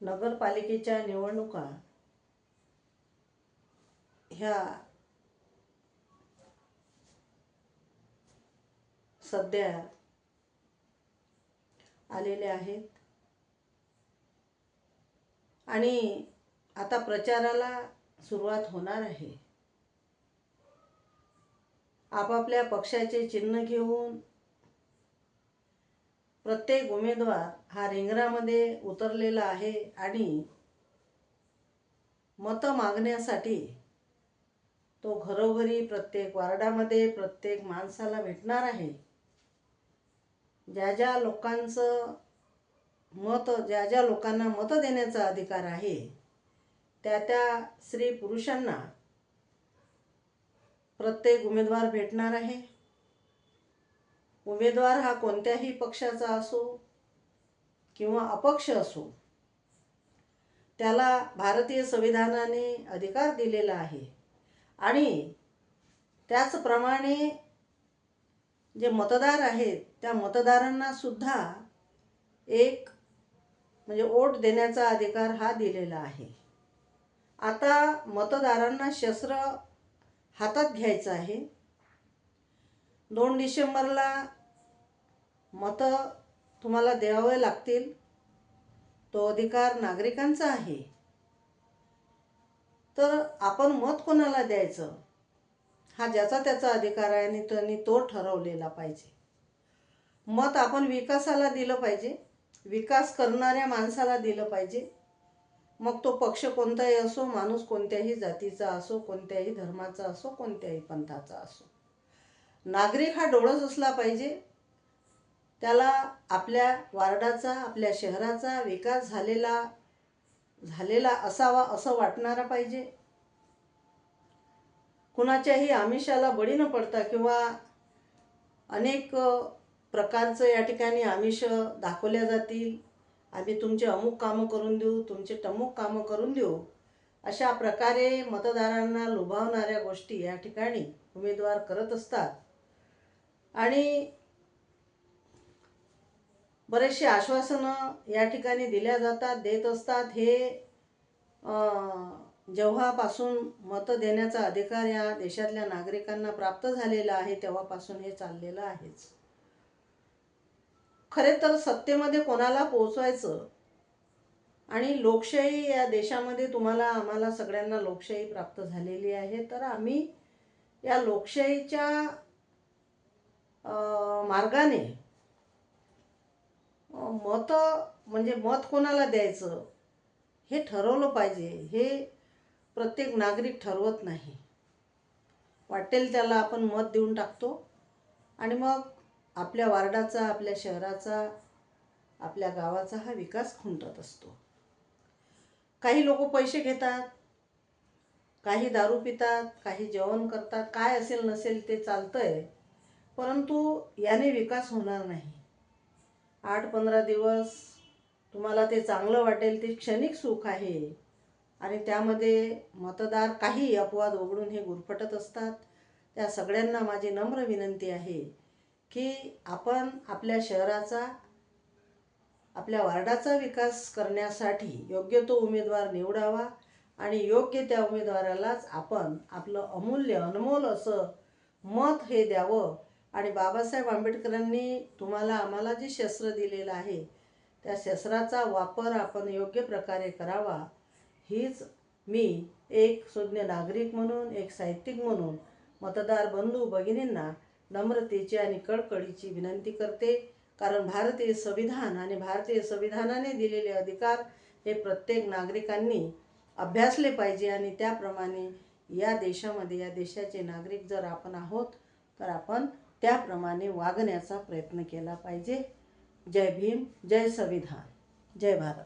नगरपालिकेच्या निवडणुका ह्या सध्या आलेल्या आहेत. आणि आता प्रचाराला सुरुवात होणार आहे. आपापल्या पक्षाचे चिन्ह घेऊन प्रत्येक उमेदवार हा रिंगणामध्ये उतरलेला आहे आणि मतं मागण्यासाठी तो घरोघरी प्रत्येक वार्डामध्ये प्रत्येक माणसाला भेटणार आहे. ज्या ज्या लोकांचं मत ज्या ज्या लोकांना मतं देण्याचा अधिकार आहे त्या त्या स्त्री पुरुषांना प्रत्येक उमेदवार भेटणार आहे. उमेदवार हा कोणत्याही पक्षाचा असो किंवा अपक्ष असो त्याला भारतीय संविधानाने अधिकार दिलेला आहे. आणि त्याचप्रमाणे जे मतदार आहेत त्या मतदारांना सुद्धा एक म्हणजे वोट देण्याचा अधिकार हा दिलेला आहे. आता मतदारांना शस्त्र हातात घ्यायचं आहे. दोन डिसेंबरला मतं तुम्हाला द्यावे लागतील. तो अधिकार नागरिकांचा आहे. तर आपण मत कोणाला द्यायचं? हा ज्याचा त्याचा अधिकार आहे आणि त्यांनी तो ठरवलेला पाहिजे. मत आपण विकासाला दिलं पाहिजे. विकास करणाऱ्या माणसाला दिलं पाहिजे. मग तो पक्ष कोणताही असो माणूस कोणत्याही जातीचा असो कोणत्याही धर्माचा असो कोणत्याही पंथाचा असो. नागरिक हा डोळस असला पाहिजे. त्याला आपल्या वार्डाचा आपल्या शहराचा विकास झालेला झालेला असावा असं वाटणारा पाहिजे. कुणाच्याही आमिषाला बळी न पडता किंवा अनेक प्रकारचं या ठिकाणी आमिष दाखवल्या जातील आम्ही तुमचे अमुक कामं करून देऊ तुमचे टमुक कामं करून देऊ अशा प्रकारे मतदारांना लुभावणाऱ्या गोष्टी या ठिकाणी उमेदवार करत असतात. आणि बरेचसे आश्वासनं या ठिकाणी दिल्या जातात देत असतात. हे जेव्हापासून मतं देण्याचा अधिकार या देशातल्या नागरिकांना प्राप्त झालेला आहे तेव्हापासून हे चाललेलं आहेच. खरे तर सत्तेमध्ये कोणाला पोचवायचं आणि लोकशाही या देशामध्ये तुम्हाला आम्हाला सगळ्यांना लोकशाही प्राप्त झालेली आहे. तर आम्ही या लोकशाहीच्या मार्गाने. मत म्हणजे मत कोणाला द्यायचं? हे ठरवलं पाहिजे. हे प्रत्येक नागरिक ठरवत नाही. वाटेल त्याला आपण मत देऊन टाकतो. आणि मग आपल्या वार्डाचा आपल्या शहराचा आपल्या गावाचा हा विकास खुंटत असतो. काही लोक पैसे घेतात काही दारू पितात काही जेवण करतात. काय असेल नसेल ते चालतं आहे परंतु याने विकास होणार नाही. आठ पंधरा दिवस तुम्हाला ते चांगलं वाटेल ते क्षणिक सुख आहे. आणि त्यामध्ये मतदार काही अपवाद वगळून हे गुरफटत असतात. त्या सगळ्यांना माझी नम्र विनंती आहे की आपण आपल्या शहराचा आपल्या वार्डाचा विकास करण्यासाठी योग्य तो उमेदवार निवडावा आणि योग्य त्या उमेदवारालाच आपण आपलं अमूल्य अनमोल असं मत हे द्यावं आणि बाबासाहेब आंबेडकरांनी तुम्हाला आम्हाला जे शस्त्र दिलेलं आहे त्या शस्त्राचा वापर आपण योग्य प्रकारे करावा. हीच मी एक सुज्ञ नागरिक म्हणून एक साहित्यिक म्हणून मतदार बंधू भगिनींना नम्रतेची आणि कळकळीची विनंती करते. कारण भारतीय संविधान आणि भारतीय संविधानाने दिलेले अधिकार हे प्रत्येक नागरिकांनी अभ्यासले पाहिजे आणि त्याप्रमाणे या देशामध्ये या देशाचे नागरिक जर आपण आहोत तर आपण त्याप्रमाणे वागण्याचा प्रयत्न केला पाहिजे. जय भीम जय संविधान. जय भारत.